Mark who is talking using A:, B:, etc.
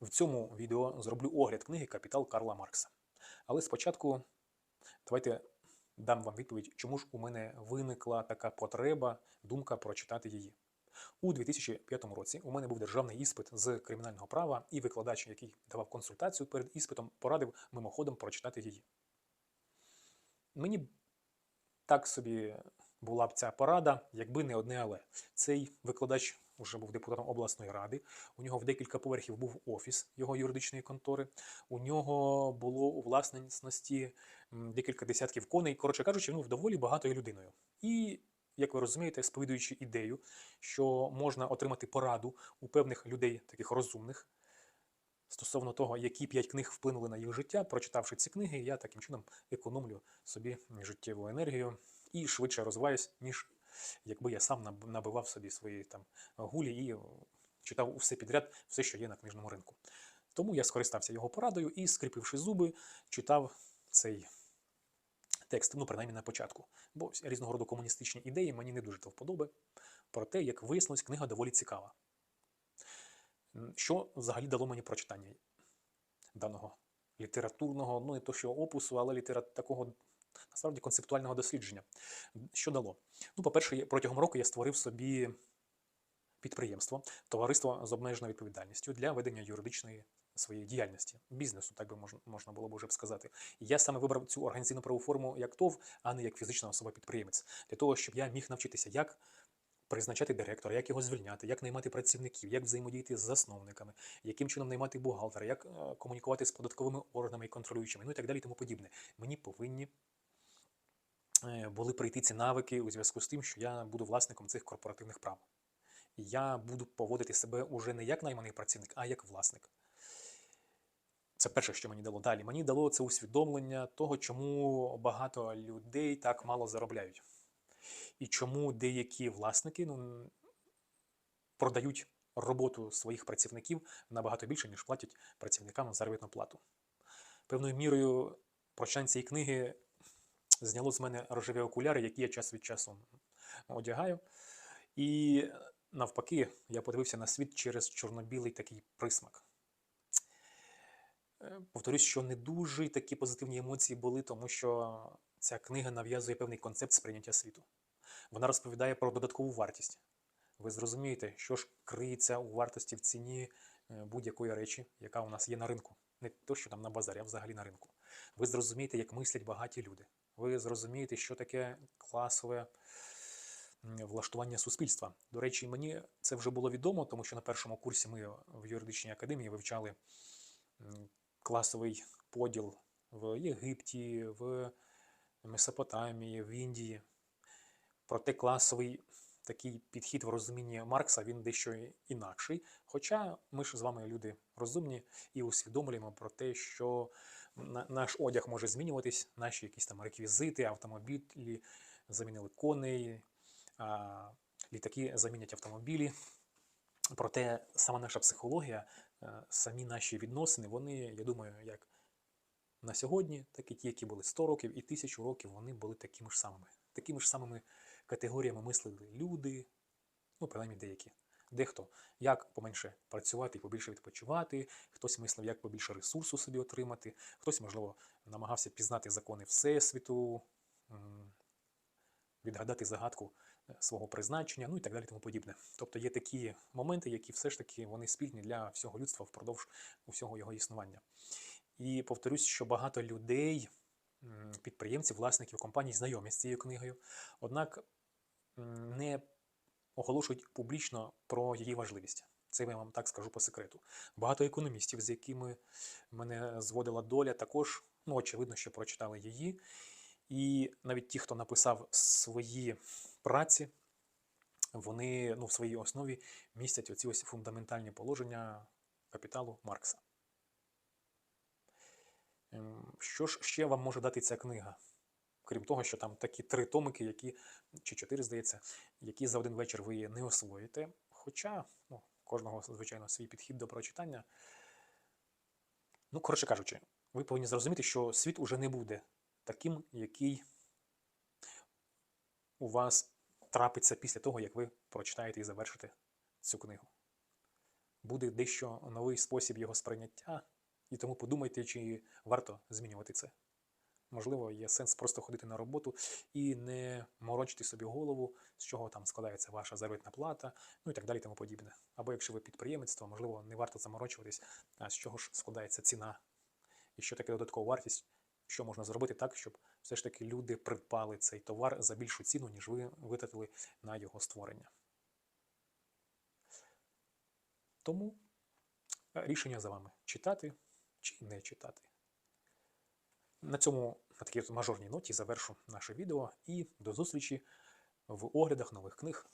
A: В цьому відео зроблю огляд книги Капітал Карла Маркса. Але спочатку давайте дам вам відповідь, чому ж у мене виникла така потреба, думка прочитати її. У 2005 році у мене був державний іспит з кримінального права, і викладач, який давав консультацію перед іспитом, порадив мимоходом прочитати її. Мені так собі була б ця порада, якби не одне але. Цей викладач вже був депутатом обласної ради. У нього в декілька поверхів був офіс його юридичної контори. У нього було у власності декілька десятків коней. Коротше кажучи, він був доволі багатою людиною. І, як ви розумієте, сповідуючи ідею, що можна отримати пораду у певних людей, таких розумних, стосовно того, які п'ять книг вплинули на їх життя, прочитавши ці книги, я таким чином економлю собі життєву енергію і швидше розвиваюсь, ніж якби я сам набивав собі свої там гулі і читав усе підряд, все, що є на книжному ринку. Тому я скористався його порадою і, скріпивши зуби, читав цей текст, ну, принаймні на початку. Бо різного роду комуністичні ідеї мені не дуже до вподоби. Проте, як вияснилось, книга доволі цікава. Що взагалі дало мені прочитання даного літературного, ну не то що опусу, але літера... такого насправді концептуального дослідження. Що дало? Ну, по-перше, протягом року я створив собі підприємство, товариство з обмеженою відповідальністю для ведення юридичної своєї діяльності, бізнесу, так би можна, було б вже б сказати. Я саме вибрав цю організаційну правову форму як ТОВ, а не як фізична особа-підприємець, для того, щоб я міг навчитися, як призначати директора, як його звільняти, як наймати працівників, як взаємодіяти з засновниками, яким чином наймати бухгалтера, як е, комунікувати з податковими органами і контролюючими, ну і так далі, тому подібне. Мені повинні були прийти ці навики у зв'язку з тим, що я буду власником цих корпоративних прав. Я буду поводити себе уже не як найманий працівник, а як власник. Це перше, що мені дало далі. Мені дало це усвідомлення того, чому багато людей так мало заробляють. І чому деякі власники ну, продають роботу своїх працівників набагато більше, ніж платять працівникам заробітну плату. Певною мірою прочитання цієї книги зняло з мене рожеві окуляри, які я час від часу одягаю. І навпаки, я подивився на світ через чорно-білий такий присмак. Е, Повторюсь, що не дуже такі позитивні емоції були, тому що ця книга нав'язує певний концепт сприйняття світу. Вона розповідає про додаткову вартість. Ви зрозумієте, що ж криється у вартості в ціні е, будь-якої речі, яка у нас є на ринку. Не то, що там на базарі, а взагалі на ринку. Ви зрозумієте, як мислять багаті люди. Ви зрозумієте, що таке класове влаштування суспільства. До речі, мені це вже було відомо, тому що на першому курсі ми в юридичній академії вивчали класовий поділ в Єгипті, в Месопотамії, в Індії. Проте класовий такий підхід в розумінні Маркса він дещо інакший. Хоча ми ж з вами люди розумні і усвідомлюємо про те, що наш одяг може змінюватись, наші якісь там реквізити, автомобілі замінили коней, літаки замінять автомобілі. Проте сама наша психологія, е, самі наші відносини, вони, я думаю, як на сьогодні, так і ті, які були 100 років і 1000 років, вони були такими ж самими. Такими ж самими категоріями мислили люди, ну, принаймні деякі. Дехто як поменше працювати і побільше відпочивати, хтось мислив, як побільше ресурсу собі отримати, хтось, можливо, намагався пізнати закони Всесвіту, відгадати загадку е, свого призначення, ну і так далі, тому подібне. Тобто є такі моменти, які все ж таки вони спільні для всього людства впродовж усього його існування. І повторюсь, що багато людей, підприємців, власників компаній знайомі з цією книгою, однак не оголошують публічно про її важливість. Це я вам так скажу по секрету. Багато економістів, з якими мене зводила доля, також, ну, очевидно, що прочитали її. І навіть ті, хто написав свої праці, вони ну, в своїй основі містять оці ось фундаментальні положення капіталу Маркса. Ем, Що ж ще вам може дати ця книга? Крім того, що там такі три томики, які, чи чотири, здається, які за один вечір ви не освоїте. Хоча ну, кожного, звичайно, свій підхід до прочитання. Ну, коротше кажучи, ви повинні зрозуміти, що світ уже не буде таким, який у вас трапиться після того, як ви прочитаєте і завершите цю книгу. буде дещо новий спосіб його сприйняття, і тому подумайте, чи варто змінювати це. Можливо, є сенс просто ходити на роботу і не морочити собі голову, з чого там складається ваша заробітна плата, ну і так далі, тому подібне. Або якщо ви підприємець, то можливо не варто заморочуватись, а з чого ж складається ціна, і що таке додаткова вартість, що можна зробити так, щоб все ж таки люди придбали цей товар за більшу ціну, ніж ви витратили на його створення. Тому е, рішення за вами читати чи не читати. На цьому на такій мажорній ноті завершу наше відео і до зустрічі в оглядах нових книг.